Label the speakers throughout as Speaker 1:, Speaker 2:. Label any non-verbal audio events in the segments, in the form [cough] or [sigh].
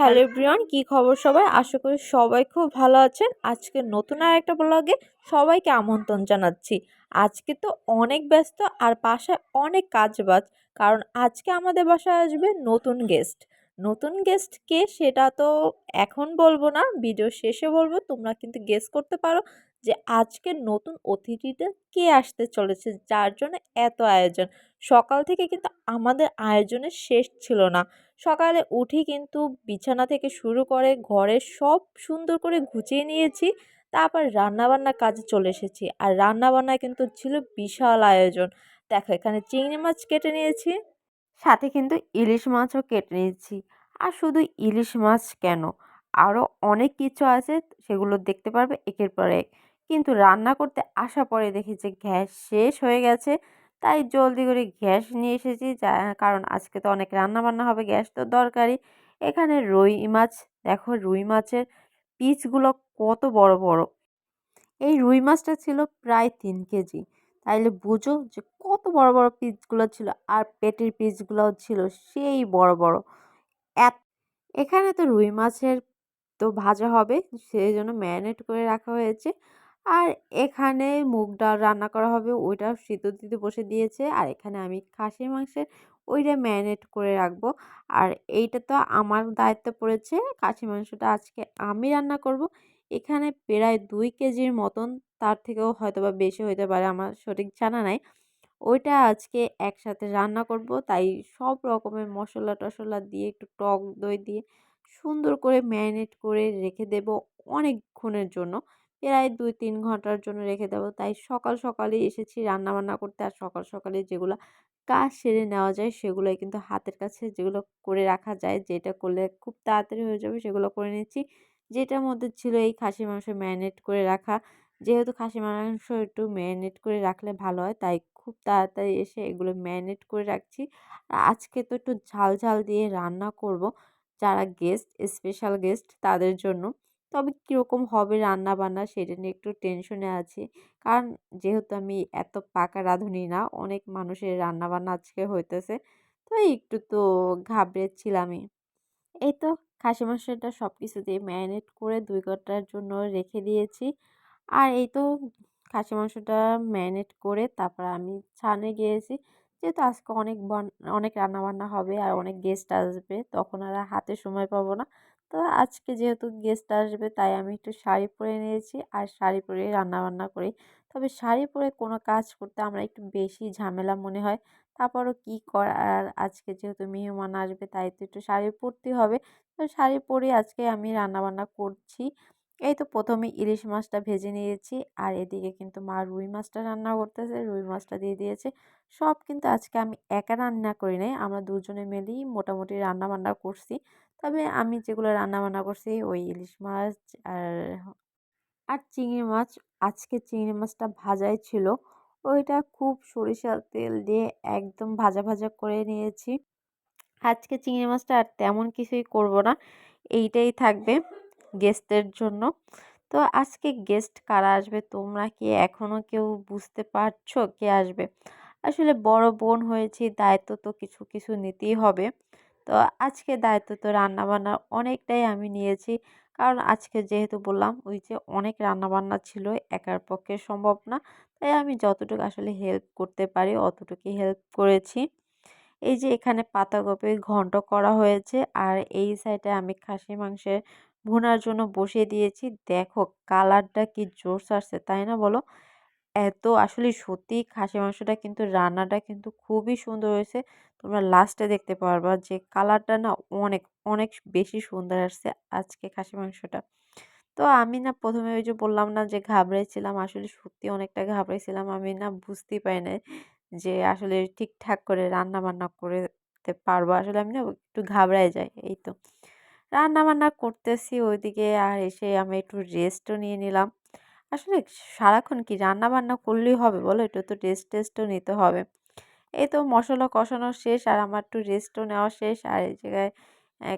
Speaker 1: Hello everyone, কী খবর সবাই? আশা করি সবাই খুব ভালো আছেন। আজকে নতুন আর একটা ব্লগে সবাইকে আমন্ত্রণ জানাচ্ছি। আজকে তো অনেক ব্যস্ত আর বাসায় অনেক কাজ বাজ, কারণ আজকে আমাদের বাসায় আসবে নতুন গেস্ট নতুন গেস্ট কে সেটা তো এখন বলব না ভিডিও শেষে বলব। তোমরা কিন্তু গেস করতে পারো যে আজকে নতুন অতিথিটা কে আসতে চলেছে, যার জন্য এত আয়োজন। সকাল থেকে কিন্তু আমাদের আয়োজনের শেষ ছিল না। সকালে উঠি কিন্তু বিছানা থেকে শুরু করে ঘরের সব সুন্দর করে গুছিয়ে নিয়েছি। তারপর রান্নাবান্নার কাজে চলে এসেছি। আর রান্নাবান্নায় কিন্তু ছিল বিশাল আয়োজন। দেখো, এখানে চিংড়ি মাছ কেটে নিয়েছি, সাথে কিন্তু ইলিশ মাছও কেটে নিয়েছি। আর শুধু ইলিশ মাছ কেন? আরও অনেক কিছু আছে, সেগুলো দেখতে পারবে একের পর এক। কিন্তু রান্না করতে আসা পরে দেখি যে গ্যাস শেষ হয়ে গেছে। তাই জলদি করে গ্যাস নিয়ে এসেছি যা, কারণ আজকে তো অনেক রান্না বান্না হবে, গ্যাস তো দরকারি এখানে রুই মাছ, দেখো রুই মাছের পিচগুলো কত বড় বড়। এই রুই মাছটা ছিল প্রায় তিন কেজি। তাইলে বুঝো যে কত বড় বড় পিসগুলো ছিল আর পেটের পিসগুলোও ছিল সেই বড় বড়। এত, এখানে তো রুই মাছের তো ভাজা হবে সেই জন্য ম্যারিনেট করে রাখা হয়েছে। আর এখানে মুগ ডাল রান্না করা হবে, ওইটা সিদ্ধ দিতে বসে দিয়েছে। আর এখানে আমি খাসির মাংসের ওইটা ম্যারিনেট করে রাখব। আর এইটা তো আমার দায়িত্ব পড়েছে খাসি মাংসটা আজকে আমি রান্না করব। এখানে প্রায় দুই কেজির মতন, তার থেকেও হয়তো বা বেশি হতে পারে, আমার সঠিক জানা নাই। ওইটা আজকে একসাথে রান্না করব, তাই সব রকমের মশলা টশলা দিয়ে একটু টক দই দিয়ে সুন্দর করে ম্যারিনেট করে রেখে দেব অনেকক্ষণের জন্য। প্রায় দুই তিন ঘণ্টার জন্য রেখে দেবো। তাই সকাল সকালে এসেছি রান্না বান্না করতে। আর সকাল সকালে যেগুলো কাজ সেরে নেওয়া যায়, সেগুলোই কিন্তু হাতের কাছে যেগুলো করে রাখা যায়, যেটা করলে খুব তাড়াতাড়ি হয়ে যাবে সেগুলো করে নিচ্ছি। যেটার মধ্যে ছিল এই খাসি মাংস ম্যারিনেট করে রাখা। যেহেতু খাসি মাংস একটু ম্যারিনেট করে রাখলে ভালো হয়, তাই খুব তাড়াতাড়ি এসে এগুলো ম্যারিনেট করে রাখছি। আর আজকে তো একটু ঝাল ঝাল দিয়ে রান্না করব, যারা গেস্ট, স্পেশাল গেস্ট, তাদের জন্য। তবে কীরকম হবে রান্না বান্না সেটা নিয়ে একটু টেনশনে আছি। কারণ যেহেতু আমি এত পাকা রাঁধুনি না, অনেক মানুষের রান্না বান্না আজকে হইতেছে, তো একটু তো ঘাবড়েছিলামই। এই তো খাসি মাংসটা সব কিছু দিয়ে ম্যারিনেট করে দুই ঘণ্টার জন্য রেখে দিয়েছি। আর এই তো খাসি মাংসটা ম্যারিনেট করে তারপর আমি ছানে গিয়েছি। যেহেতু আজকে অনেক অনেক রান্নাবান্না হবে আর অনেক গেস্ট আসবে, তখন আর হাতে সময় পাবো না। তো আজকে যেহেতু গেস্ট আসবে, তাই আমি একটু শাড়ি পরে নিয়েছি। আর শাড়ি পরে রান্নাবান্না করি। তবে শাড়ি পরে কোনো কাজ করতে আমরা একটু বেশি ঝামেলা মনে হয়। তারপরও কী করার? আজকে যেহেতু মেহমান আসবে, তাই তো একটু শাড়ি পরতেই হবে। তো শাড়ি পরে আজকে আমি রান্নাবান্না করছি। এই তো প্রথমে ইলিশ মাছটা ভেজে নিয়েছি। আর এদিকে কিন্তু মা রুই মাছটা রান্না করতেছে, রুই মাছটা দিয়ে দিয়েছে। সব কিন্তু আজকে আমি একা রান্না করি নাই। আমরা দুজনে মিলেই মোটামুটি রান্না বান্না করছি। তবে আমি যেগুলো রান্না বান্না করছি, ওই ইলিশ মাছ আর আর চিংড়ি মাছ, আজকে চিংড়ি মাছটা ভাজাই ছিল। ওইটা খুব সরিষার তেল দিয়ে একদম ভাজা ভাজা করে নিয়েছি। আজকে চিংড়ি মাছটা আর তেমন কিছুই করব না, এইটাই থাকবে গেস্টদের জন্য। তো আজকে গেস্ট কারা আসবে তোমরা কি এখনও কেউ বুঝতে পারছ কে আসবে? আসলে বড় বোন হয়েছি, দায়িত্ব তো কিছু কিছু নিতেই হবে। তো আজকে দায়িত্ব তো রান্নাবান্নার অনেকটাই আমি নিয়েছি। কারণ আজকে যেহেতু বললাম, ওই যে অনেক রান্নাবান্না ছিল, একার পক্ষে সম্ভব না। তাই আমি যতটুকু আসলে হেল্প করতে পারি, অতটুকুই হেল্প করেছি। এই যে এখানে পাতাকপি ঘন্ট করা হয়েছে, আর এই সাইডে আমি খাসি মাংসের ভুনার জন্য বসিয়ে দিয়েছি। দেখো কালারটা কি জোর আসছে, তাই না বলো? এত আসলে সত্যি খাসি মাংসটা কিন্তু রান্নাটা কিন্তু খুবই সুন্দর হয়েছে। তোমরা লাস্টে দেখতে পারবা যে কালারটা না অনেক অনেক বেশি সুন্দর আসছে আজকে খাসি মাংসটা। তো আমি না প্রথমে ওই যে বললাম না যে ঘাবড়াইছিলাম, আসলে সত্যি অনেকটা ঘাবড়াইছিলাম, আমি না বুঝতেই পারি না যে আসলে ঠিকঠাক করে রান্না বান্না করতে পারব। আসলে আমি না একটু ঘাবড়াই যাই, এই তো। রান্না বান্না করতেছি, ওইদিকে আর এসে আমি একটু রেস্টও নিয়ে নিলাম। আসলে সারাক্ষণ কি রান্না বান্না করলেই হবে বলো? একটু তো রেস্ট টেস্টও নিতে হবে। এই তো মশলা কষানো শেষ আর আমার একটু রেস্টও নেওয়া শেষ। আর এই জায়গায়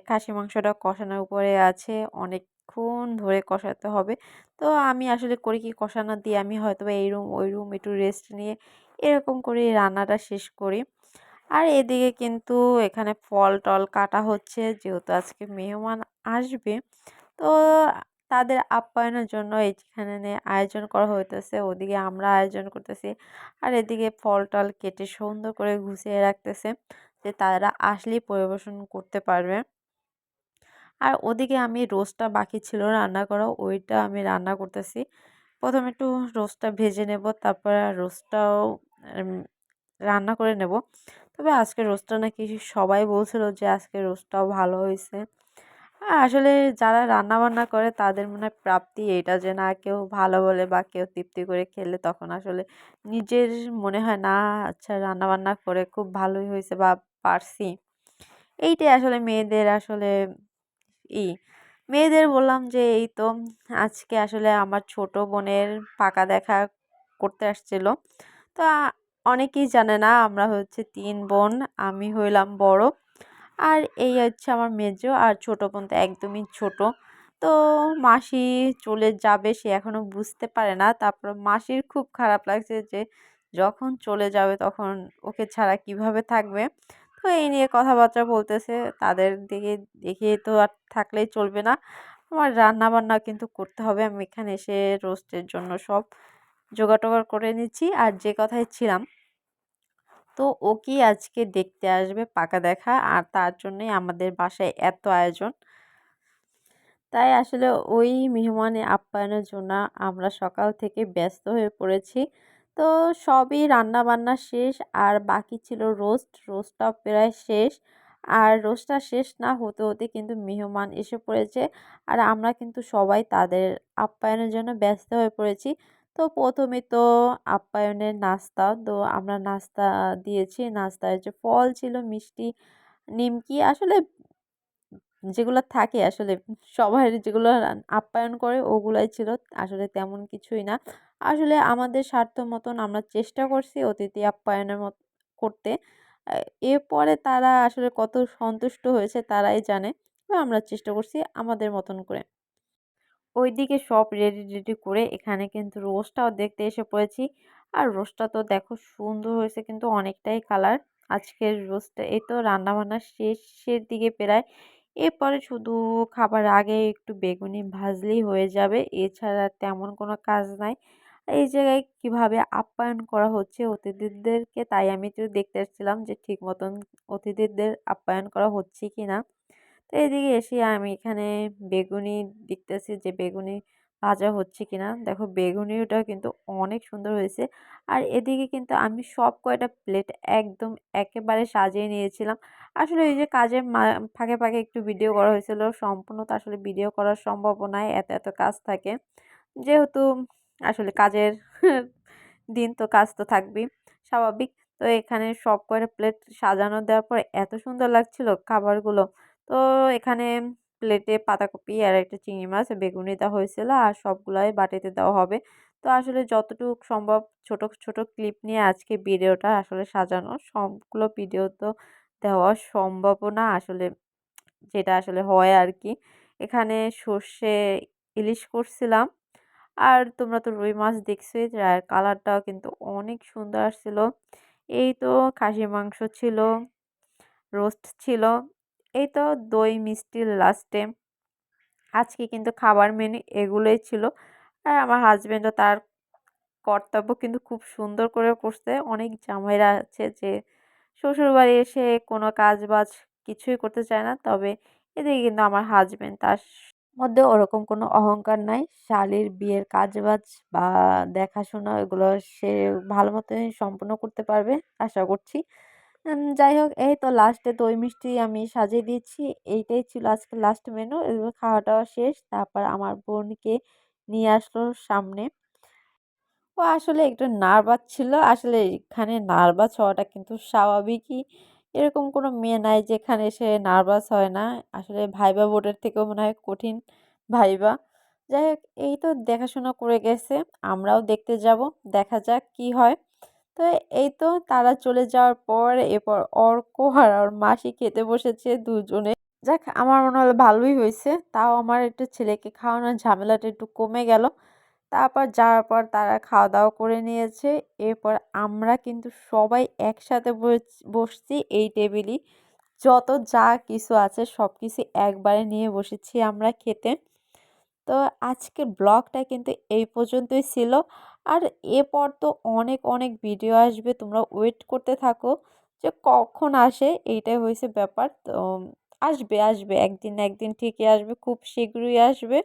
Speaker 1: খাসি মাংসটা কষানোর উপরে আছে। অনেকক্ষণ ধরে কষাতে হবে। তো আমি আসলে করি কি কষানো দিয়ে আমি হয়তো এই রুম, ওই রুম একটু রেস্ট নিয়ে এরকম করে রান্নাটা শেষ করি। আর এদিকে কিন্তু এখানে ফল টল কাটা হচ্ছে। যেহেতু আজকে মেহমান আসবে। তো তাদের আপ্যায়নের জন্য এইখানে আয়োজন করা হইতেছে। ওদিকে আমরা আয়োজন করতেছি। আর এদিকে ফল টল কেটে সুন্দর করে গুছিয়ে রাখতেছে যে তারা আসলেই পরিবেশন করতে পারবে। আর ওদিকে আমি রোস্টটা বাকি ছিল রান্না করা ওইটা আমি রান্না করতেছি। প্রথমে একটু রোস্টটা ভেজে নেব, তারপর রোস্টটাও রান্না করে নেব। তবে আজকে রোস্টটা নাকি সবাই বলছিল যে আজকে রোস্টটাও ভালো হয়েছে। আসলে যারা রান্না বান্না করে তাদের মনে হয় প্রাপ্তি এটা যে না কেউ ভালো বলে বা কেউ তৃপ্তি করে খেলে তখন আসলে নিজের মনে হয় না আচ্ছা রান্না বান্না করে খুব ভালোই হয়েছে বা পারছি। এইটাই আসলে মেয়েদের আসলে ই। মেয়েদের বললাম যে এই তো আজকে আসলে আমার ছোট বোনের পাকা দেখা করতে আসছিল। তো অনেকেই জানে না আমরা হচ্ছে তিন বোন, আমি হইলাম বড়। আর এই হচ্ছে আমার মেজো আর ছোট বোন তো একদমই ছোট। তো মাসি চলে যাবে সে এখনও বুঝতে পারে না। তারপর মাসির খুব খারাপ লাগছে যে যখন চলে যাবে তখন ওকে ছাড়া কীভাবে থাকবে? তো এই নিয়ে কথাবার্তা বলতেছে। তাদের দিকে দেখে তো আর থাকলেই চলবে না। আমার রান্না বান্না কিন্তু করতে হবে। আমি এখানে এসে রোস্টের জন্য সব জোগাড় টোগাড় করে নিচ্ছি। আর যে কথায় ছিলাম তো ও কি আজকে দেখতে আসবে পাকা দেখা? আর তার জন্যই আমাদের বাসায় এত আয়োজন। তাই আসলে ওই মেহমানে আপ্যায়নের জন্য আমরা সকাল থেকে ব্যস্ত হয়ে পড়েছি। তো সবই রান্না বান্না শেষ, আর বাকি ছিল রোস্ট। রোস্টটা প্রায় শেষ। আর রোস্টটা শেষ না হতে হতে কিন্তু মেহমান এসে পড়েছে। আর আমরা কিন্তু সবাই তাদের আপ্যায়নের জন্য ব্যস্ত হয়ে পড়েছি। তো প্রথমে তো আপ্যায়নের নাস্তা, তো আমরা নাস্তা দিয়েছি। নাস্তায় যে ফল ছিল, মিষ্টি, নিমকি, আসলে যেগুলো থাকে আসলে সবাই যেগুলো আপ্যায়ন করে ওগুলাই ছিল, আসলে তেমন কিছুই না। আসলে আমাদের স্বার্থ মতন আমরা চেষ্টা করছি অতিথি আপ্যায়নের মত করতে। এরপরে তারা আসলে কত সন্তুষ্ট হয়েছে তারাই জানে। আমরা চেষ্টা করছি আমাদের মতন করে। ওইদিকে সব রেডি রেডি করে এখানে কিন্তু রোস্টটাও দেখতে এসে পড়েছি। আর রোস্টটা তো দেখো সুন্দর হয়েছে কিন্তু অনেকটাই কালার আজকের রোস্টটা এই তো রান্নাবান্না শেষের দিকে প্রায়। এরপরে শুধু খাবার আগে একটু বেগুনি ভাজলেই হয়ে যাবে। এছাড়া তেমন কোনো কাজ নাই। এই জায়গায় কীভাবে আপ্যায়ন করা হচ্ছে অতিথিদেরকে তাই আমি তো দেখতে এসেছিলাম যে ঠিক মতন অতিথিদের আপ্যায়ন করা হচ্ছে কি না তো এদিকে এসে আমি এখানে বেগুনি দেখতেছি যে বেগুনি ভাজা হচ্ছে কিনা। দেখো বেগুনিটা কিন্তু অনেক সুন্দর হয়েছে। আর এদিকে কিন্তু আমি সব কয়টা প্লেট একদম একেবারে সাজিয়ে নিয়েছিলাম। আসলে এই যে কাজের ফাঁকে ফাঁকে একটু ভিডিও করা হয়েছিল। সম্পূর্ণ তো আসলে ভিডিও করার সম্ভব নয় এত এত কাজ থাকে। যেহেতু আসলে কাজের [laughs] দিন তো কাজ তো থাকবেই, স্বাভাবিক। তো এখানে সব কয়টা প্লেট সাজানো দেওয়ার পর এত সুন্দর লাগছিল খাবারগুলো। তো এখানে প্লেটে পাতাকপি আর একটা চিংড়ি মাছ, বেগুনি দেওয়া হয়েছিল আর সবগুলাই বাটিতে দেওয়া হবে। তো আসলে যতটুকু সম্ভব ছোট ছোট ক্লিপ নিয়ে আজকে ভিডিওটা আসলে সাজানো। সবগুলো ভিডিও তো দেওয়া সম্ভবও না আসলে যেটা আসলে হয় আর কি এখানে সর্ষে ইলিশ করছিলাম আর তোমরা তো রুই মাছ দেখছোই আর কালারটাও কিন্তু অনেক সুন্দর আসছিল। এই তো খাসি মাংস ছিল, রোস্ট ছিল এই তো দই মিষ্টির লাস্টে আজকে কিন্তু খাবার মেনু এগুলোই ছিল। আর আমার হাজব্যান্ডও তার কর্তব্য কিন্তু খুব সুন্দর করে করছে। অনেক জামাইরা আছে যে শ্বশুরবাড়ি এসে কোনো কাজ বাজ কিছুই করতে চায় না। তবে এদিকে কিন্তু আমার হাজব্যান্ড তার মধ্যে ওরকম কোনো অহংকার নাই। শালির বিয়ের কাজ বাজ বা দেখাশোনা এগুলো সে ভালো মতোই সম্পূর্ণ করতে পারবে, আশা করছি। যাই হোক, এই তো লাস্টে দই মিষ্টি আমি সাজিয়ে দিয়েছি। এইটাই ছিল আজকে লাস্ট মেনু খাওয়া দাওয়া শেষ। তারপর আমার বোনকে নিয়ে আসলো সামনে। ও আসলে একটু নার্ভাস ছিল। আসলে এখানে নার্ভাস হওয়াটা কিন্তু স্বাভাবিকই। এরকম কোনো মেয়ে নাই যেখানে সে নার্ভাস হয় না। আসলে ভাইবা বোর্ডের থেকেও মনে হয় কঠিন ভাইবা। যাই হোক, এই তো দেখাশোনা করে গেছে। আমরাও দেখতে যাব, দেখা যাক কি হয়। তো এই তো তারা চলে যাওয়ার পর এরপর অর্ক আর ওর মাসি খেতে বসেছে দুজনে। যাক, আমার মনে হলো ভালোই হয়েছে। তাও আমার একটু ছেলেকে খাওয়ানোর ঝামেলাটা একটু কমে গেল। তারপর যাওয়ার পর তারা খাওয়া দাওয়া করে নিয়েছে। এরপর আমরা কিন্তু সবাই একসাথে বসছি এই টেবিলই যত যা কিছু আছে সব কিছু একবারে নিয়ে বসেছি আমরা খেতে। তো আজকের ব্লগটা কিন্তু এই পর্যন্তই ছিল। আর এরপর তো অনেক অনেক ভিডিও আসবে, তোমরা ওয়েট করতে থাকো যে কখন আসে, এইটাই হয়েছে ব্যাপার। তো আসবে আসবে, একদিন একদিন ঠিকই আসবে, খুব শীঘ্রই আসবে।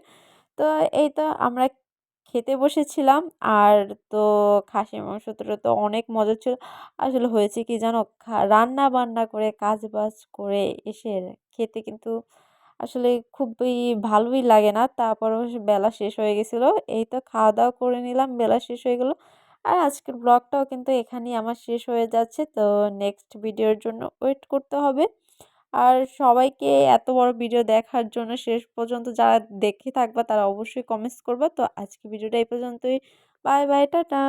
Speaker 1: তো এই তো আমরা খেতে বসেছিলাম, আর তো খাসির মাংসটা তো অনেক মজা ছিল। আসলে হয়েছে কি জানো রান্না বান্না করে কাজ বাজ করে এসে খেতে কিন্তু আসলে খুবই ভালোই লাগে না। তারপর বেলা শেষ হয়ে গেছিল। এই তো খাওয়া দাওয়া করে নিলাম, বেলা শেষ হয়ে গেলো। আর আজকের ব্লগটাও কিন্তু এখানেই আমার শেষ হয়ে যাচ্ছে। তো নেক্সট ভিডিওর জন্য ওয়েট করতে হবে। আর সবাইকে এত বড় ভিডিও দেখার জন্য শেষ পর্যন্ত যারা দেখে থাকবা তারা অবশ্যই কমেন্টস করবে। তো আজকে ভিডিওটা এই পর্যন্তই। Bye bye tata